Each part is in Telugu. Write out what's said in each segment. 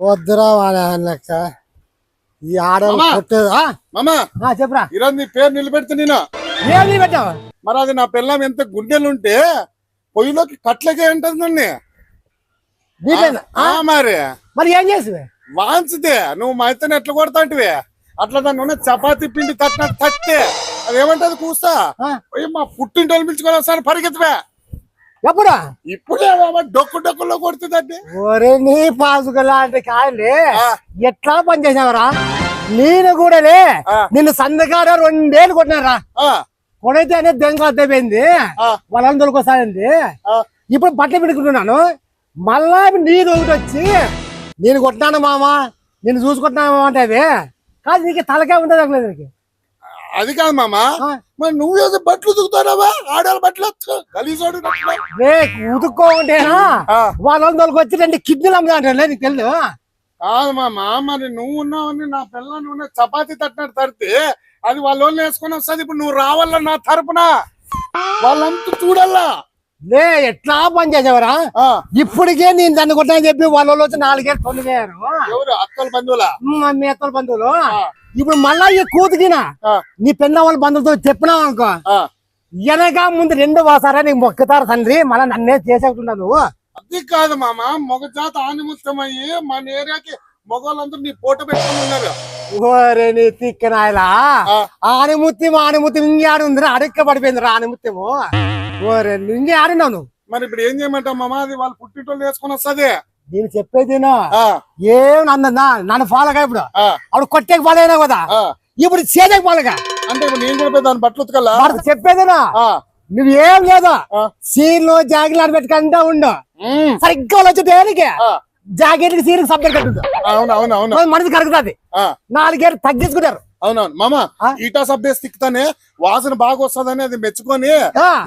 వద్దురా లక్ష ఈ ఆడవాళ్ళు. కొట్టేది ఆ? మామా! చెప్పురా. ఈరోజు నీ పేరు నిలబెడితే నేను ఏం మరి అది నా పిల్లం ఎంత గుండెలుంటే పొయ్యిలోకి కట్లకే? ఆ మరి. మరి ఏం చేసివే? వాంచితే నువ్వు మా ఇతను ఎట్లా కొడతాంటివి? అట్లా దాన్ని ఉన్న చపాతీ పిండి తట్టినట్టు తట్టే. అది ఏమంటది కూస్తా మా పుట్టింటోళ్ళు పిలుచుకొని వస్తాను పరిగెత్తవే ఎప్పుడు? ఇప్పుడే డొక్కు డొక్కులో కొడుతుందండి. ఒరే నీ పాసుక లాంటి కాయలే. ఆ. ఎట్లా పని చేసావరా నేను కూడాలే. ఆ. నిన్ను సందకాడ రెండేళ్ళు కొట్టినారా ఆ, కొడైతే అనేది దెంగ అద్దపోయింది. వాళ్ళని దొరికొస్తాయింది ఆ. ఇప్పుడు బట్టలు పెట్టుకుంటున్నాను మళ్ళా ఇప్పుడు నీ ఒకటి వచ్చి నేను కొట్టినాను మామ నేను చూసుకుంటున్నాను అంటే కాదు నీకు తలకే ఉంటుంది నీకు. అది కాదు మామ. మరి నువ్వు ఏదో బట్టలు ఉతుకుతావా ఆడాలి బట్టలు గలీజోడు ఉతుక్కోకుంటేనా? వాళ్ళని దొరికి రెండు కిడ్నీలు అమ్ముతా నీకు తెలుసు కాదు మామ మరి నువ్వు ఉన్నావని నా పిల్లని ఉన్న చపాతీ తట్టినట్టు తడితే అది వాళ్ళ వాళ్ళు వేసుకొని వస్తుంది. ఇప్పుడు నువ్వు రావాల నా తరపున? వాళ్ళంతా చూడాలా లే ఎట్లా పని చేసేవరా? ఇప్పటికే నేను దాన్ని కొట్టాలని చెప్పి వాళ్ళ వచ్చి నాలుగేళ్ళు తొమ్మిదేరు ఎవరు? అక్కల బంధువులా? మీ అత్తల బంధువులు. ఇప్పుడు మళ్ళా ఈ కూతుకిన నీ పెన్న వాళ్ళ బంధువులతో చెప్పినావు అనుకో. వెనక ముందు రెండు వాసారా నీకు మొక్కుతారు తండ్రి. మళ్ళా నన్నే చేసేట్టున్నావు నువ్వు. అది కాదు మామ మగ జాత ఆనిముత్యమయ్యి మన ఏరియాకి మగవాళ్ళందరూ నీ పోట పెట్టుకుని ఉన్నారు. ఓరే నీ తిక్కనాయలా. ఆనిముత్యం ఉందిరా అడక్క పడిపోయింది రా ఆనిముత్యము. ఓరే ఇంకే ఆడినావు నువ్వు. మరి ఇప్పుడు ఏం చేయమంటావు మామ? అది వాళ్ళు పుట్టింటోళ్ళు వేసుకొని వస్తుంది. నేను చెప్పేది ఏం నన్ను ఫాలో కా ఇప్పుడు? అప్పుడు కొట్టేకి అయినా కదా. ఇప్పుడు చేదకి ఫాలోగా? అంటే నేను కూడా దాని బట్టలు ఉతకల్లా చెప్పేదేనా? నువ్వేం లేదు? ఆ. సీన్లు జాకెట్లు పెట్టుకుంటా ఉండు. సరిగ్గా వచ్చి దేనికి? జాకెట్ సీన్కి సబ్జెక్ట్ అవును అవును అవును. మనసు కరుగుతుంది. నాలుగేళ్ళు తగ్గించుకుంటారు. అవునవును. మామ? ఈటా సబ్దేస్ తిక్కుతానే వాసన బాగా వస్తుందని అది మెచ్చుకొని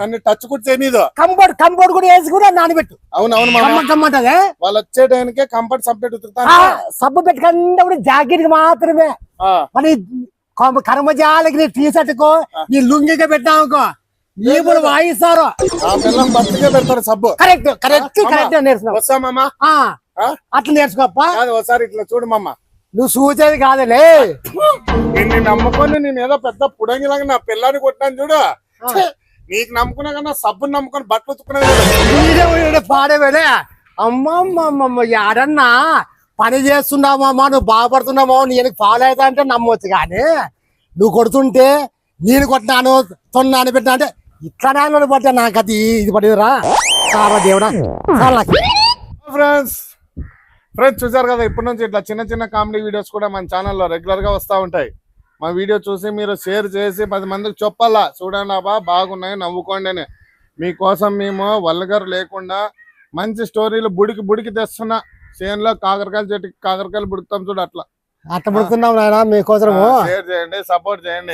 నన్ను టచ్ కూడా చేయనీదు. కంపౌండ్ కంపౌండ్ కూడా వేసి కూడా నానబెట్టు. అవును అవును మామ కమ్మ కమ్మంటది వాళ్ళు వచ్చే టైంకే కంఫర్ట్ ఆ, ఉతుకుతాను. సబ్బు పెట్టుకుంటా కూడా జాకెట్కి మాత్రమే మరి కర్మ- కర్మజాలకి నీ టీ షర్ట్ కో నీ లుంగిగా పెట్టామనుకో ఇప్పుడు వాయిస్తారు. ఆ పిల్లం బట్టకే పెడతారు సబ్బు. Correct correct. కరెక్ట్ నేర్చుకున్నావు వస్తా మామ. ఆ, ఆ? అట్లా నేర్చుకోప్ప ఒకసారి ఇట్లా చూడు మామ. నువ్వు చూసేది కాదులే. నిన్ను నమ్ముకొని నేను ఏదో పెద్ద పుడంగిలాగా నా పిల్లాన్ని కొట్టినాను చూడు. నీకు నమ్ముకున్నా కన్నా సబ్బుని నమ్ముకొని బట్టలు ఉతుకున్నా పాడేవేలే అమ్మమ్మమ్మమ్మ యాడన్నా పని చేస్తున్నామమ్మా నువ్వు బాగుపడుతున్నామో నేను ఫాలో అవుతా అంటే నమ్మొచ్చు కానీ నువ్వు కొడుతుంటే నేను కొట్టినాను తొన్నాను పెట్టినా అంటే ఇట్లా నాన్న పట్టే నాకు అది ఇది పడిరా చాలా దేవుడా చాలా. ఫ్రెండ్స్ ఫ్రెండ్స్ చూసారు కదా ఇప్పటి నుంచి ఇట్లా చిన్న చిన్న కామెడీ వీడియోస్ కూడా మన ఛానల్లో రెగ్యులర్గా వస్తూ ఉంటాయి. మా వీడియో చూసి మీరు షేర్ చేసి పది మందికి చెప్పాలా? చూడండి అబ్బా బాగున్నాయి నవ్వుకోండి అని. మీకోసం మేము వల్గర్ లేకుండా మంచి స్టోరీలు బుడికి బుడికి తెస్తున్నా చేనులో కాకరకాయల చెట్టుకి కాకరకాయలు బుడుకుతాం చూడు అట్లా. అట్ట పడుతున్నావు నాయన మీకోసము. షేర్ చేయండి సపోర్ట్ చేయండి.